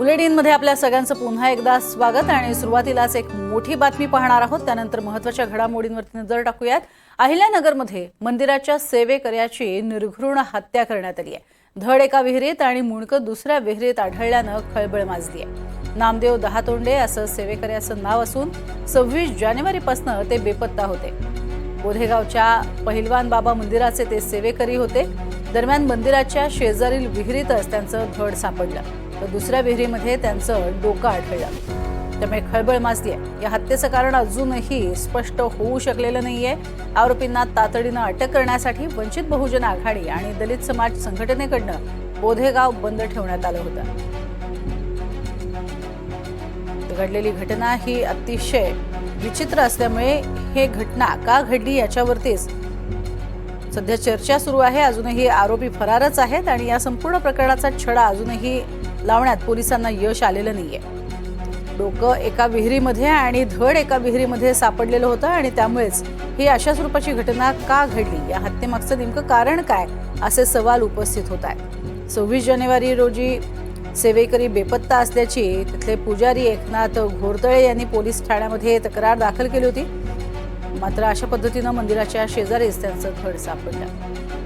बुलेटिनमध्ये आपल्या सगळ्यांचं पुन्हा एकदा स्वागत आणि सुरुवातीलाच एक मोठी बातमी पाहणार आहोत. त्यानंतर महत्त्वाच्या घडामोडींवरती नजर टाकूयात. अहिल्यानगरमध्ये मंदिराच्या सेवेकऱ्याची निर्घृण हत्या करण्यात आली आहे. धड एका विहिरीत आणि मुणकं दुसऱ्या विहिरीत आढळल्यानं खळबळ माजली आहे नामदेव दहातोंडे असं सेवेकऱ्याचं नाव असून सव्वीस जानेवारीपासून ते बेपत्ता होते. बोधेगावच्या पहिलवान बाबा मंदिराचे ते सेवेकरी होते. दरम्यान मंदिराच्या शेजारील विहिरीतच त्यांचं धड सापडलं. तर दुसऱ्या विहिरीमध्ये त्यांचं डोकं आढळलं त्यामुळे खळबळ माजली आहे या हत्येचं कारण अजूनही स्पष्ट होऊ शकलेलं नाहीये. आरोपींना तातडीनं अटक करण्यासाठी वंचित बहुजन आघाडी आणि दलित समाज संघटनेकडनं बोधेगाव बंद ठेवण्यात आलं होतं. घडलेली घटना ही अतिशय विचित्र असल्यामुळे हे घटना का घडली याच्यावरतीच सध्या चर्चा सुरू आहे. अजूनही आरोपी फरारच आहेत आणि या संपूर्ण प्रकरणाचा छडा अजूनही लावण्यात पोलिसांना यश आलेलं नाहीये. डोकं एका विहिरीमध्ये आणि धड एका विहिरीमध्ये सापडलेलं होतं आणि त्यामुळेच ही अशा स्वरूपाची घटना का घडली? या हत्येमागचं नेमकं कारण काय? असे सवाल उपस्थित होत आहेत. सव्वीस जानेवारी रोजी सेवेकरी बेपत्ता असल्याची तिथले पुजारी एकनाथ घोरतळे यांनी पोलीस ठाण्यामध्ये तक्रार दाखल केली होती. मात्र अशा पद्धतीनं मंदिराच्या शेजारीच त्यांचं घर सापडलं.